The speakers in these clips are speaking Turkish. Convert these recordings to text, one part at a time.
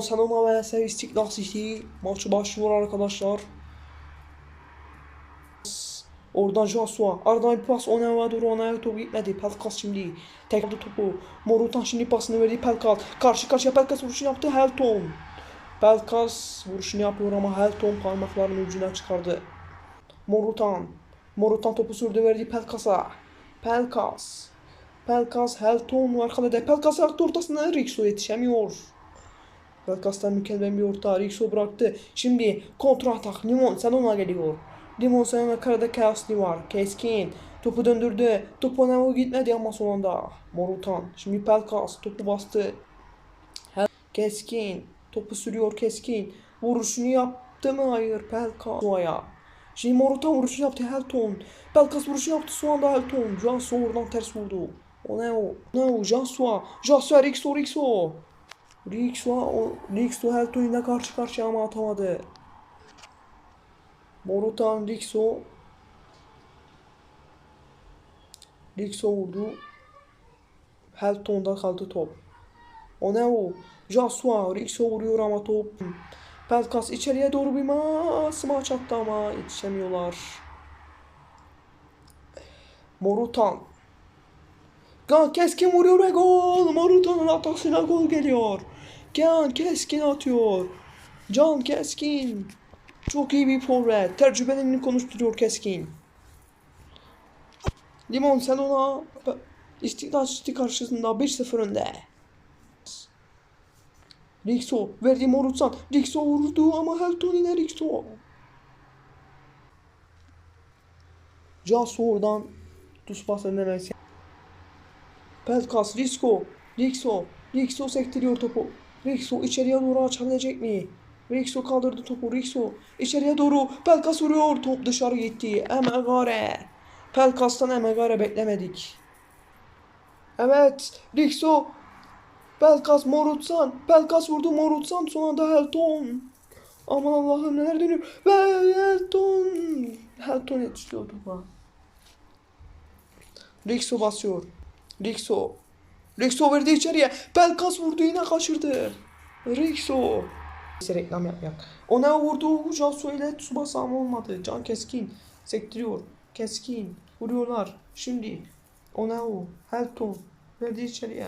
Sanoma vs İstiklal City maçı başlıyor arkadaşlar. Oradan Joshua. Aradan bir pas Onay'a doğru Onay'a topu gitmedi. Pelkas şimdi. Tekrarda topu. Morutan şimdi pasını verdi Pelkas. Karşı karşıya Pelkas vuruşunu yaptı Helton. Pelkas vuruşunu yapıyor ama Helton parmaklarının ucuna çıkardı. Morutan. Morutan topu sürdü verdi Pelkas'a. Pelkas. Pelkas Helton arkada da Pelkas attı ortasına Rixo yetişemiyor. Pelkas'tan mükemmel bir orta Rixo bıraktı. Şimdi kontra atak Limon sen ona geliyor. Limon sen ona karada Kasli var. Keskin. Topu döndürdü. Topu ona gitmedi ama sonunda. Morutan. Şimdi Pelkas topu bastı. Keskin. Topu sürüyor Keskin. Vuruşunu yaptı mı? Hayır. Pelkas. Suaya. Şimdi Morutan vuruşunu yaptı Helton. Pelkas vuruşunu yaptı şu anda Helton. Jansu oradan ters vurdu. O ne o? Ne o? Jansua. Jansua Rixo Rixo. Rixo, o, Rixo Helton ile karşı karşıya ama atamadı. Morutan Rixo. Rixo vurdu. Helton'da kaldı top. O ne o? Joshua Rixo vuruyor ama top. Pelkas içeriye doğru bir ma smaç attı ama yetişemiyorlar. Morutan. Keskin vuruyor ve gol. Morutan'ın atasıyla gol geliyor. Gan keskin atıyor. Can keskin. Çok iyi bir forvet. Tecrübelerini konuşturuyor keskin. Limon sen ona İstiklal City karşısında 5-0 önde. Rixo verdi Morutsan. Rixo vurdu ama Helton yine Rixo. Jasu oradan düz pas önlemesi. Pelkas, Rixo, Rixo, Rixo sektiriyor topu. Rixo içeriye doğru açabilecek mi? Rixo kaldırdı topu. Rixo içeriye doğru. Pelkas vuruyor. Top dışarı gitti. Emegare. Pelkas'tan Emegare beklemedik. Evet. Rixo. Pelkas Morutsan. Pelkas vurdu Morutsan. Son anda Helton. Aman Allah'ım neler dönüyor. Ve Helton. Helton yetişiyor topa. Rixo basıyor. Rixo. Rixo verdi içeriye. Pelkas vurdu yine kaçırdı. Rixo. Neyse reklam yapmak. Ona vurdu. Jasu ile Tsubasa ama olmadı. Can keskin. Sektiriyor. Keskin. Vuruyorlar. Şimdi. Onao. Helton. Verdi içeriye.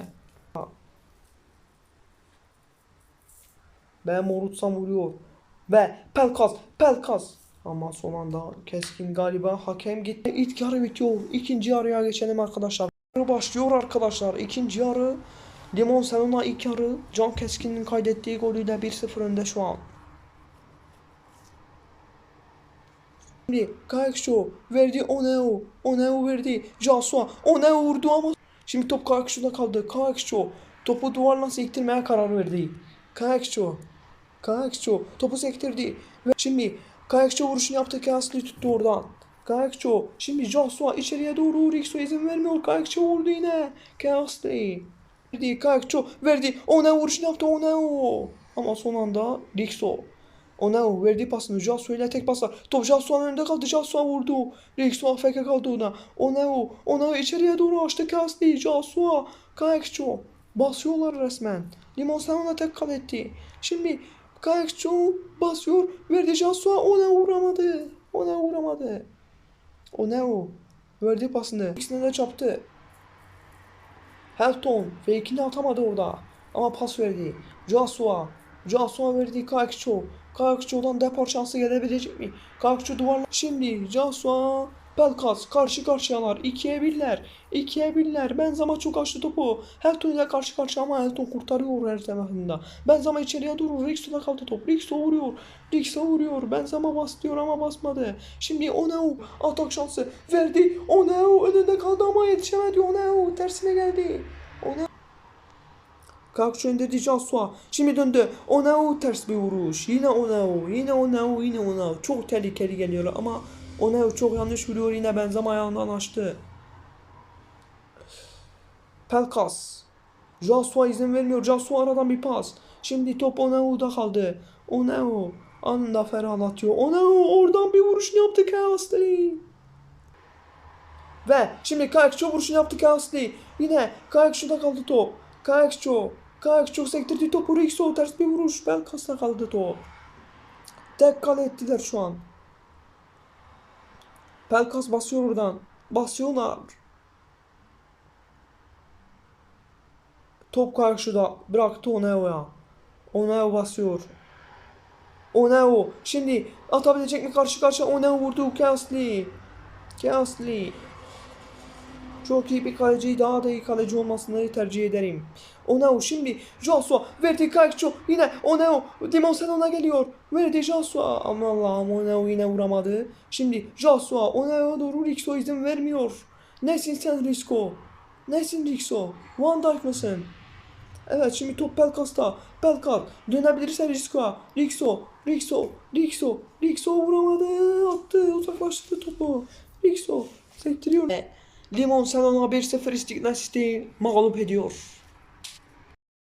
Ve Morutsam vuruyor. Ve Pelkas. Pelkas. Ama son anda keskin galiba hakem gitti. İlk yarı bitiyor. İkinci yarıya geçelim arkadaşlar. Başlıyor arkadaşlar. İkinci yarı Limon Selona ilk yarı Can Keskin'in kaydettiği golüyle 1-0 önde şu an. Şimdi Kayakşo verdi Oneo. Oneo verdi Jasua. Oneo vurdu ama şimdi top Kayakşo'da kaldı. Kayakşo topu duvarla sektirmeye karar verdi. Kayakşo. Kayakşo topu sektirdi. Ve şimdi Kayakço vuruşunu yaptı. Kasli tuttu oradan. Kayakço. Şimdi Joshua içeriye doğru. Rixo izin vermiyor. Kayakço vurdu yine. Kasli. Verdi. Kayakço verdi. Ona vuruşunu yaptı. Ona o. Ama son anda Rixo. Ona verdi pasını. Joshua ile tek pasla. Top Joshua'nın önünde kaldı. Joshua vurdu. Rixo AFK kaldı ona. Ona o. Ona içeriye doğru açtı. Kasli. Joshua. Kayakço. Basıyorlar resmen. Limon sen ona tek kal etti. Şimdi Kayakço basıyor. Verdi Joshua ona uğramadı. Ona uğramadı. O ne o? Verdi pasını. İkisine de çarptı. Helton fake'ini atamadı orada. Ama pas verdi. Joshua. Joshua verdi Kayakço. Kayakço'dan depar şansı gelebilecek mi? Kayakço duvarla. Şimdi Joshua Pelkas karşı karşıyalar. İkiye birler. İkiye birler. Benzema çok açtı topu. Helton ile karşı karşıya ama Helton kurtarıyor her seferinde. Benzema içeriye durur. Rixo'da kaldı top. Rixo vuruyor. Rixo vuruyor. Benzema bas diyor ama basmadı. Şimdi Oneo atak şansı verdi. Oneo önünde kaldı ama yetişemedi. Oneo tersine geldi. Oneo Kalkçı önde Joshua. Şimdi döndü. Oneo ters bir vuruş. Yine Oneo. Yine Oneo. Yine Oneo. Çok tehlikeli geliyor ama Oneo çok yanlış vuruyor. Yine Benzema ayağından açtı. Pelkas. Joshua izin vermiyor. Joshua aradan bir pas. Şimdi top Oneo'da kaldı. Oneo anında ferahlatıyor. Oneo oradan bir vuruşunu yaptı Kastli. Ve şimdi Kayakço vuruşunu yaptı Kastli. Yine Kayakço'da kaldı top. Kayakço. Kayak çok sektirdi topu Rixo ters bir vuruş. Pelkas'ta kaldı top. Tek kale ettiler şu an. Pelkas basıyor oradan. Basıyorlar. Top karşıda. Bıraktı Oneo'ya. Oneo basıyor. Oneo. Şimdi atabilecek mi karşı karşıya? Oneo vurdu. Kesli. Kesli. Çok iyi bir kaleci. Daha da iyi kaleci olmasını tercih ederim. Oneo şimdi Joshua verdi Kayakço yine Oneo Dimon Senon'a geliyor. Verdi Joshua. Aman Allah'ım Oneo yine vuramadı. Şimdi Joshua Oneo'ya doğru Rixo izin vermiyor. Nesin sen Risco? Nesin Rixo? Van Dijk mısın? Evet şimdi top Pelkas'ta. Pelkas dönebilirse Rixo'ya. Rixo, Rixo, Rixo, Rixo vuramadı. Attı uzaklaştırdı topu. Rixo sektiriyor. Limon Senon'a 1-0 İstiklal City mağlup ediyor.